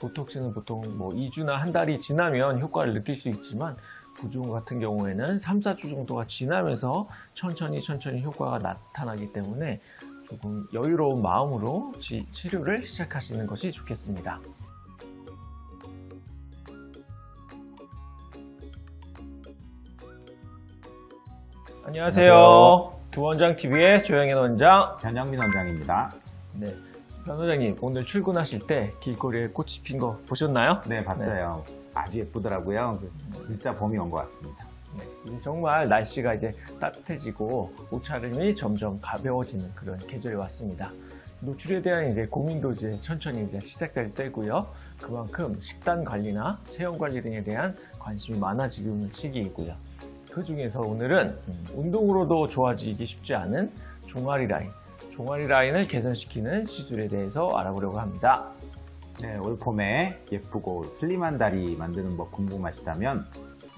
보톡스는 보통 뭐 2주나 한 달이 지나면 효과를 느낄 수 있지만 부종 같은 경우에는 3, 4주 정도가 지나면서 천천히 천천히 효과가 나타나기 때문에 조금 여유로운 마음으로 치, 치료를 시작하시는 것이 좋겠습니다. 안녕하세요. 안녕하세요. 두 원장 TV의 조영현 원장. 변영민 원장입니다. 네. 변 원장님, 오늘 출근하실 때 길거리에 꽃이 핀 거 보셨나요? 네, 봤어요. 아주 예쁘더라고요. 그 진짜 봄이 온 것 같습니다. 네. 이제 정말 날씨가 이제 따뜻해지고 옷차림이 점점 가벼워지는 그런 계절이 왔습니다. 노출에 대한 이제 고민도 이제 천천히 이제 시작될 때고요. 그만큼 식단 관리나 체형 관리 등에 대한 관심이 많아지는 시기이고요. 그 중에서 오늘은 음, 운동으로도 좋아지기 쉽지 않은 종아리 라인, 종아리 라인을 개선시키는 시술에 대해서 알아보려고 합니다. 네, 올 봄에 예쁘고 슬림한 다리 만드는 법 궁금하시다면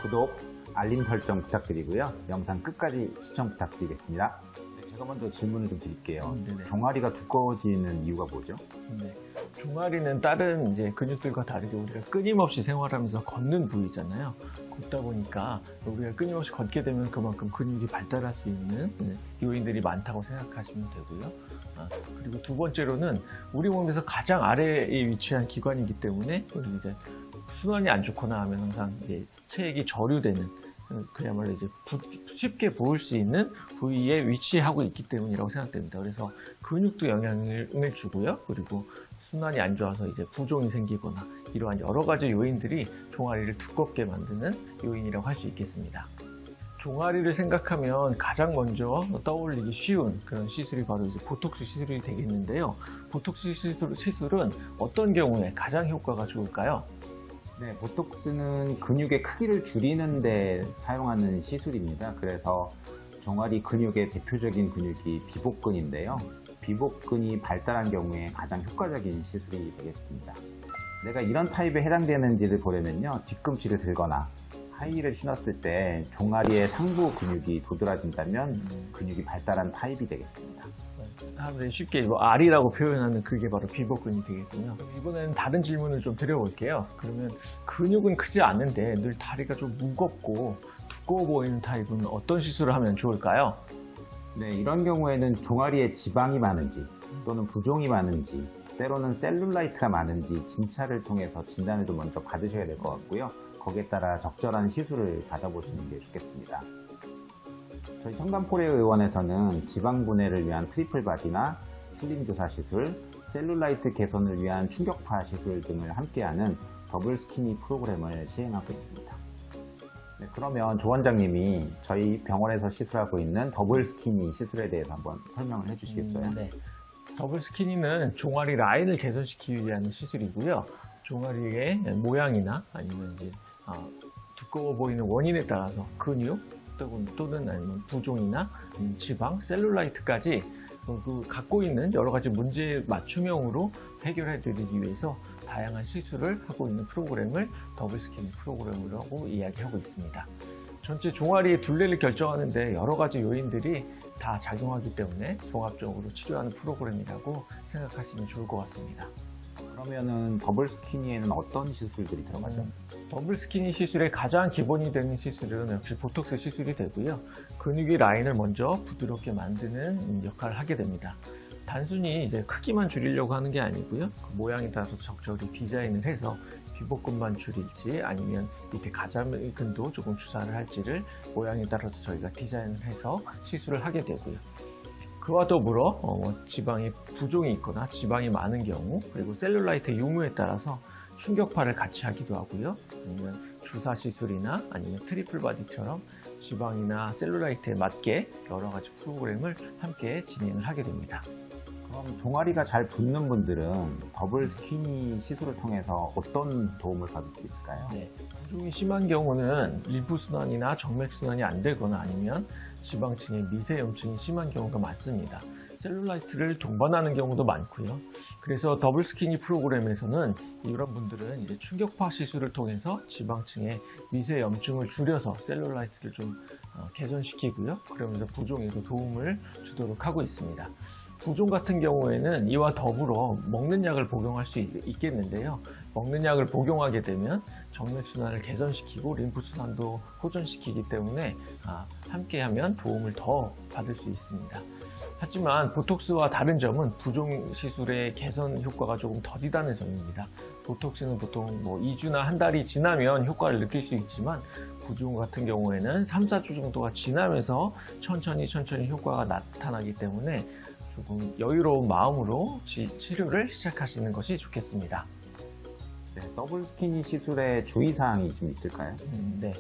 구독, 알림 설정 부탁드리고요. 영상 끝까지 시청 부탁드리겠습니다. 네, 제가 먼저 질문을 좀 드릴게요. 음, 네네. 종아리가 두꺼워지는 이유가 뭐죠? 네. 종아리는 다른 이제 근육들과 다르게 우리가 끊임없이 생활하면서 걷는 부위잖아요. 걷다 보니까 우리가 끊임없이 걷게 되면 그만큼 근육이 발달할 수 있는 네, 요인들이 많다고 생각하시면 되고요. 아, 그리고 두 번째로는 우리 몸에서 가장 아래에 위치한 기관이기 때문에 이제 순환이 안 좋거나 하면 항상 이제 체액이 저류되는 음, 그야말로 이제 부- 쉽게 부을 수 있는 부위에 위치하고 있기 때문이라고 생각됩니다. 그래서 근육도 영향을 주고요. 그리고 순환이 안 좋아서 이제 부종이 생기거나 이러한 여러 가지 요인들이 종아리를 두껍게 만드는 요인이라고 할 수 있겠습니다. 종아리를 생각하면 가장 먼저 떠올리기 쉬운 그런 시술이 바로 이제 보톡스 시술이 되겠는데요. 보톡스 시술, 시술은 어떤 경우에 가장 효과가 좋을까요? 네, 보톡스는 근육의 크기를 줄이는 데 사용하는 시술입니다. 그래서 종아리 근육의 대표적인 근육이 비복근인데요. 비복근이 발달한 경우에 가장 효과적인 시술이 되겠습니다. 내가 이런 타입에 해당되는지를 보려면요. 뒤꿈치를 들거나 하이힐을 신었을 때 종아리의 상부 근육이 도드라진다면 근육이 발달한 타입이 되겠습니다. 사람들이 쉽게 뭐 알이라고 표현하는 그게 바로 비복근이 되겠군요. 이번에는 다른 질문을 좀 드려볼게요. 그러면 근육은 크지 않은데 늘 다리가 좀 무겁고 두꺼워 보이는 타입은 어떤 시술을 하면 좋을까요? 네, 이런 경우에는 종아리에 지방이 많은지 또는 부종이 많은지 때로는 셀룰라이트가 많은지 진찰을 통해서 진단을 좀 먼저 받으셔야 될 것 같고요. 거기에 따라 적절한 시술을 받아보시는 게 좋겠습니다. 저희 청담포레 의원에서는 지방 분해를 위한 트리플 바디나 슬림 조사 시술, 셀룰라이트 개선을 위한 충격파 시술 등을 함께하는 더블 스키니 프로그램을 시행하고 있습니다. 네, 그러면 조 원장님이 저희 병원에서 시술하고 있는 더블 스키니 시술에 대해서 한번 설명을 해주시겠어요? 음, 네. 더블 스키니는 종아리 라인을 개선시키기 위한 시술이고요. 종아리의 모양이나 아니면 이제 아, 두꺼워 보이는 원인에 따라서 근육 또는, 또는 아니면 부종이나 아니면 지방, 셀룰라이트까지 어, 그 갖고 있는 여러 가지 문제 맞춤형으로 해결해 드리기 위해서 다양한 시술을 하고 있는 프로그램을 더블 스키니 프로그램이라고 이야기하고 있습니다. 전체 종아리의 둘레를 결정하는데 여러 가지 요인들이 다 작용하기 때문에 종합적으로 치료하는 프로그램이라고 생각하시면 좋을 것 같습니다. 그러면은 더블 스키니에는 어떤 시술들이 들어가죠? 음, 더블 스키니 시술의 가장 기본이 되는 시술은 역시 보톡스 시술이 되고요. 근육의 라인을 먼저 부드럽게 만드는 역할을 하게 됩니다. 단순히 이제 크기만 줄이려고 하는 게 아니고요. 그 모양에 따라서 적절히 디자인을 해서 비복근만 줄일지 아니면 밑에 가자근도 조금 주사를 할지를 모양에 따라서 저희가 디자인을 해서 시술을 하게 되고요. 그와 더불어 어, 뭐 지방의 부종이 있거나 지방이 많은 경우 그리고 셀룰라이트 유무에 따라서 충격파를 같이 하기도 하고요. 아니면 주사 시술이나 아니면 트리플 바디처럼 지방이나 셀룰라이트에 맞게 여러 가지 프로그램을 함께 진행을 하게 됩니다. 그럼 종아리가 잘 붙는 분들은 더블 스키니 시술을 통해서 어떤 도움을 받을 수 있을까요? 네. 부종이 심한 경우는 림프 순환이나 정맥 순환이 안 되거나 아니면 지방층에 미세염증이 심한 경우가 많습니다. 셀룰라이트를 동반하는 경우도 많고요. 그래서 더블 스키니 프로그램에서는 이런 분들은 이제 충격파 시술을 통해서 지방층의 미세 염증을 줄여서 셀룰라이트를 좀 어, 개선시키고요. 그러면서 부종에도 도움을 주도록 하고 있습니다. 부종 같은 경우에는 이와 더불어 먹는 약을 복용할 수 있- 있겠는데요. 먹는 약을 복용하게 되면 정맥순환을 개선시키고 림프순환도 호전시키기 때문에 아, 함께하면 도움을 더 받을 수 있습니다. 하지만 보톡스와 다른 점은 부종 시술의 개선 효과가 조금 더디다는 점입니다. 보톡스는 보통 뭐 2주나 한 달이 지나면 효과를 느낄 수 있지만 부종 같은 경우에는 3, 4주 정도가 지나면서 천천히 천천히 효과가 나타나기 때문에 조금 여유로운 마음으로 치, 치료를 시작하시는 것이 좋겠습니다. 네, 더블 스키니 시술에 주의사항이 좀 있을까요? 음, 네.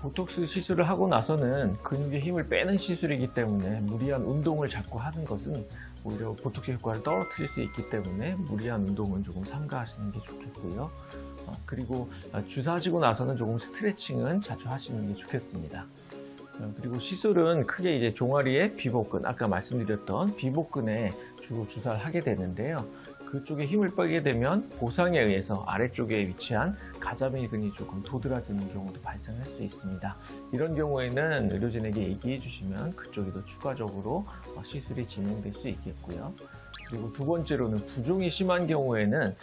보톡스 시술을 하고 나서는 근육의 힘을 빼는 시술이기 때문에 무리한 운동을 자꾸 하는 것은 오히려 보톡스 효과를 떨어뜨릴 수 있기 때문에 무리한 운동은 조금 삼가하시는 게 좋겠고요. 어, 그리고 아, 주사하시고 나서는 조금 스트레칭은 자주 하시는 게 좋겠습니다. 어, 그리고 시술은 크게 이제 종아리의 비복근, 아까 말씀드렸던 비복근에 주로 주사를 하게 되는데요. 그쪽에 힘을 빼게 되면 보상에 의해서 아래쪽에 위치한 가자밀근이 조금 도드라지는 경우도 발생할 수 있습니다. 이런 경우에는 의료진에게 얘기해 주시면 그쪽에도 추가적으로 어, 시술이 진행될 수 있겠고요. 그리고 두 번째로는 부종이 심한 경우에는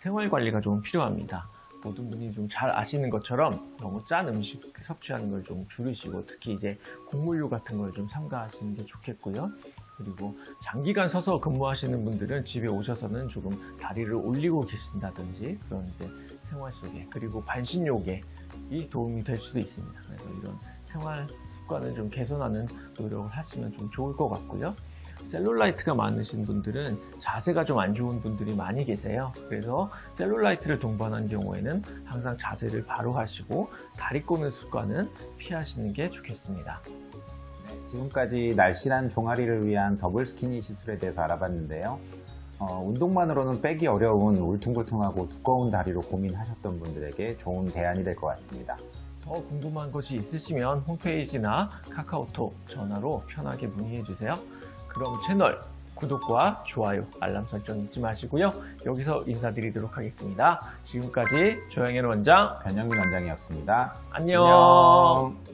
생활 관리가 좀 필요합니다. 모든 분이 좀 잘 아시는 것처럼 너무 짠 음식 섭취하는 걸 좀 줄이시고 특히 이제 곡물류 같은 걸 좀 삼가하시는 게 좋겠고요. 그리고 장기간 서서 근무하시는 분들은 집에 오셔서는 조금 다리를 올리고 계신다든지 그런 이제 생활 속에 그리고 반신욕에 이 도움이 될 수도 있습니다. 그래서 이런 생활 습관을 좀 개선하는 노력을 하시면 좀 좋을 것 같고요. 셀룰라이트가 많으신 분들은 자세가 좀 안 좋은 분들이 많이 계세요. 그래서 셀룰라이트를 동반한 경우에는 항상 자세를 바로 하시고 다리 꼬는 습관은 피하시는 게 좋겠습니다. 네, 지금까지 날씬한 종아리를 위한 더블 스키니 시술에 대해서 알아봤는데요. 어, 운동만으로는 빼기 어려운 울퉁불퉁하고 두꺼운 다리로 고민하셨던 분들에게 좋은 대안이 될 것 같습니다. 더 궁금한 것이 있으시면 홈페이지나 카카오톡, 전화로 편하게 문의해 주세요. 그럼 채널 구독과 좋아요, 알람 설정 잊지 마시고요. 여기서 인사드리도록 하겠습니다. 지금까지 조영현 원장, 변영민 원장이었습니다. 안녕. 안녕.